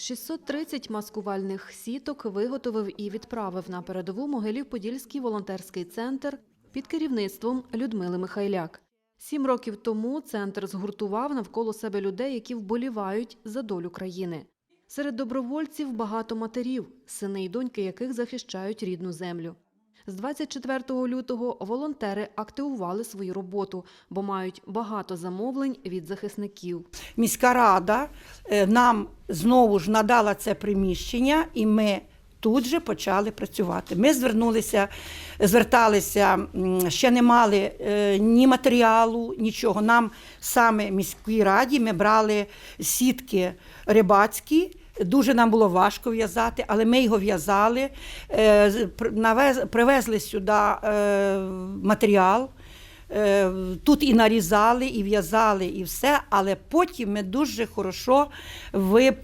630 маскувальних сіток виготовив і відправив на передову Могилів-Подільський волонтерський центр під керівництвом Людмили Михайляк. Сім років тому центр згуртував навколо себе людей, які вболівають за долю країни. Серед добровольців багато матерів, сини й доньки яких захищають рідну землю. З 24 лютого волонтери активували свою роботу, бо мають багато замовлень від захисників. міська рада е, нам знову ж надала це приміщення, і ми тут же почали працювати. Ми звернулися, зверталися, ще не мали е, ні матеріалу, нічого. Нам саме міській раді ми брали сітки рибацькі. Дуже нам було важко в'язати, але ми його в'язали, е, привезли сюди е, матеріал. Е, Тут і нарізали, і в'язали, і все, але потім ми дуже хорошо е,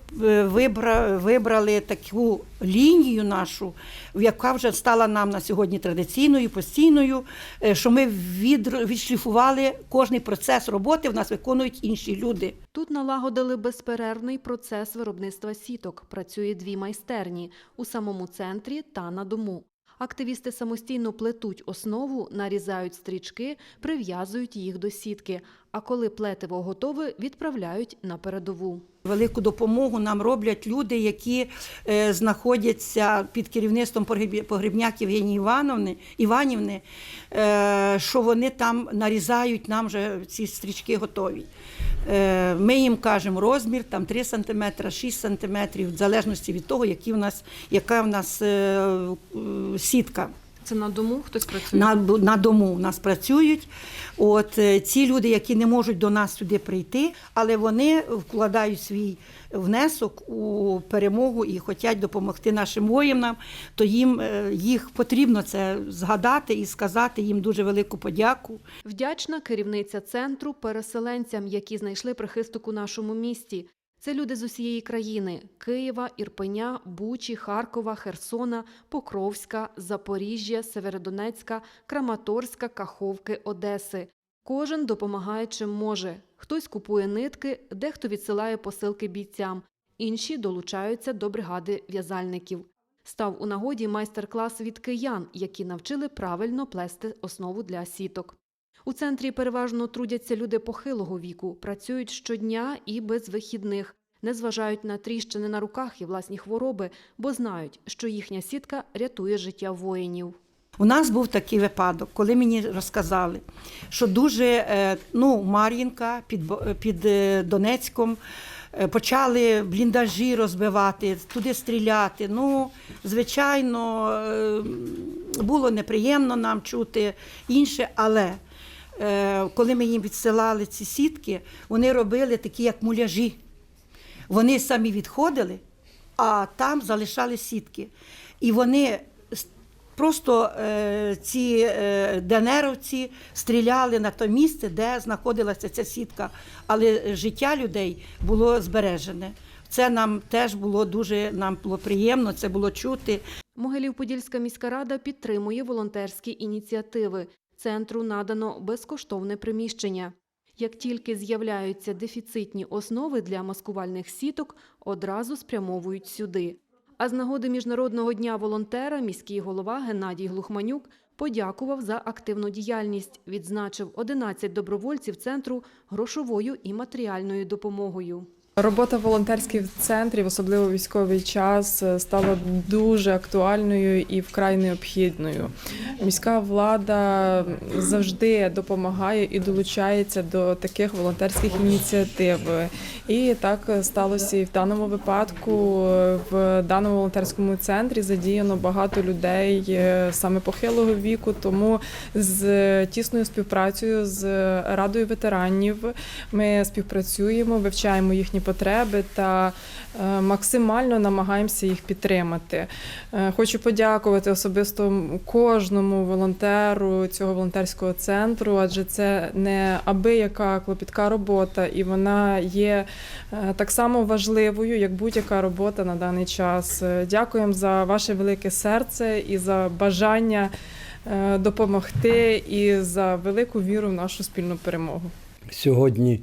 вибрали таку лінію нашу, яка вже стала нам на сьогодні традиційною, постійною, е, що ми відшліфували кожний процес роботи, в нас виконують інші люди. Тут налагодили безперервний процес виробництва сіток. Працює дві майстерні у самому центрі та на дому. Активісти самостійно плетуть основу, нарізають стрічки, прив'язують їх до сітки. А коли плетиво готове, відправляють на передову. Велику допомогу нам роблять люди, які е, знаходяться під керівництвом погребняк Євгенії Івановни, Іванівни, е, що вони там нарізають нам вже ці стрічки готові. Е, ми їм кажемо розмір там 3 см, 6 см, в залежності від того, які в нас, яка в нас е, е, сітка. Це на дому хтось працює? На, на дому у нас працюють. От е, ці люди, які не можуть до нас сюди прийти, але вони вкладають свій внесок у перемогу і хочуть допомогти нашим воїнам, то їм е, їх потрібно це згадати і сказати їм дуже велику подяку. Вдячна керівниця центру переселенцям, які знайшли прихисток у нашому місті. Це люди з усієї країни: Києва, Ірпеня, Бучі, Харкова, Херсона, Покровська, Запоріжжя, Северодонецька, Краматорська, Каховки, Одеси. Кожен допомагає чим може. Хтось купує нитки, дехто відсилає посилки бійцям, інші долучаються до бригади в'язальників. Став у нагоді майстер-клас від киян, які навчили правильно плести основу для сіток. У центрі переважно трудяться люди похилого віку, працюють щодня і без вихідних, не зважають на тріщини на руках і власні хвороби, бо знають, що їхня сітка рятує життя воїнів. У нас був такий випадок, коли мені розказали, що дуже е, ну, Мар'їнка під, під е, Донецьком е, почали бліндажі розбивати, туди стріляти. Ну, звичайно, було неприємно нам чути інше, але коли ми їм відсилали ці сітки, вони робили такі, як муляжі. Вони самі відходили, а там залишали сітки. І вони просто е, ці е, ДНРовці стріляли на те місце, де знаходилася ця сітка. Але життя людей було збережене. Це нам теж було дуже нам було приємно, це було чути. Могилів-Подільська міська рада підтримує волонтерські ініціативи. Центру надано безкоштовне приміщення. Як тільки з'являються дефіцитні основи для маскувальних сіток, одразу спрямовують сюди. А з нагоди Міжнародного дня волонтера міський голова Геннадій Глухманюк подякував за активну діяльність, відзначив 11 добровольців центру грошовою і матеріальною допомогою. Робота волонтерських центрів, особливо військовий час, е, стала дуже актуальною і вкрай необхідною. Міська влада завжди допомагає і долучається до таких волонтерських ініціатив. І так сталося і в даному випадку. В даному волонтерському центрі задіяно багато людей е, саме похилого віку, тому з тісною співпрацею з радою ветеранів ми співпрацюємо, вивчаємо їхні потреби та е, максимально намагаємося їх підтримати. Е, Хочу подякувати особисто кожному волонтеру цього волонтерського центру, адже це не аби яка клопітка робота, і вона є е, так само важливою, як будь-яка робота на даний час. Дякуємо за ваше велике серце і за бажання допомогти, і за велику віру в нашу спільну перемогу. Сьогодні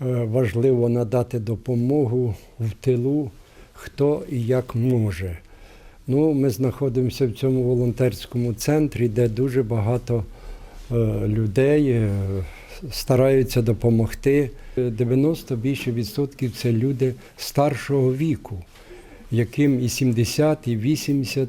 важливо надати допомогу в тилу хто і як може. Ну, ми знаходимося в цьому волонтерському центрі, де дуже багато е, людей е, стараються допомогти. 90 більше відсотків це люди старшого віку, яким і 70, і 80,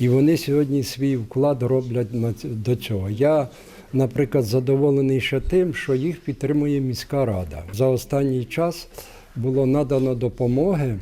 і вони сьогодні свій вклад роблять до цього. Я, наприклад, задоволений ще тим, що їх підтримує міська рада. За останній час було надано допомоги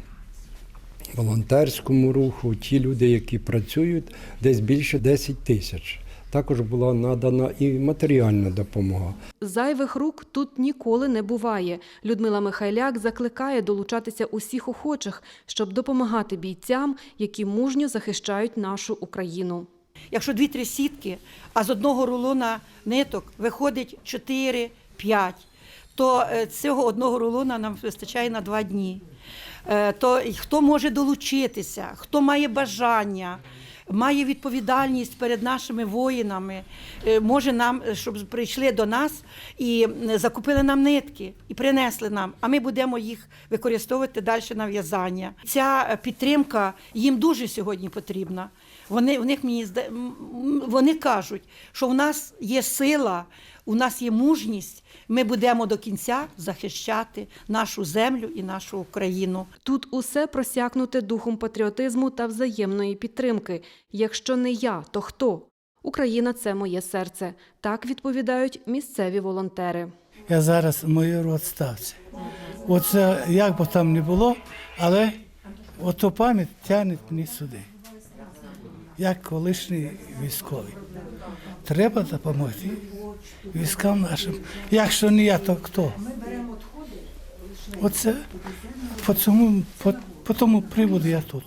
волонтерському руху, ті люди, які працюють, десь більше 10 тисяч. Також була надана і матеріальна допомога. Зайвих рук тут ніколи не буває. Людмила Михайляк закликає долучатися усіх охочих, щоб допомагати бійцям, які мужньо захищають нашу Україну. Якщо дві-три сітки, а з одного рулона ниток виходить 4-5, то е, цього одного рулона нам вистачає на два дні. Е, То хто може долучитися, хто має бажання, має відповідальність перед нашими воїнами, е, може нам, щоб прийшли до нас і закупили нам нитки і принесли нам, а ми будемо їх використовувати далі на в'язання. Ця підтримка їм дуже сьогодні потрібна. Вони в них мені вони кажуть, що в нас є сила, у нас є мужність. Ми будемо до кінця захищати нашу землю і нашу Україну. Тут усе просякнуте духом патріотизму та взаємної підтримки. Якщо не я, то хто? Україна це моє серце. Так відповідають місцеві волонтери. Я зараз в моєму відставці. Оце як би там не було, але ото пам'ять тягне мені сюди. Як колишній військовий. Треба допомогти військам нашим. Якщо не я, то хто? Оце по цьому, по, по тому приводу я тут.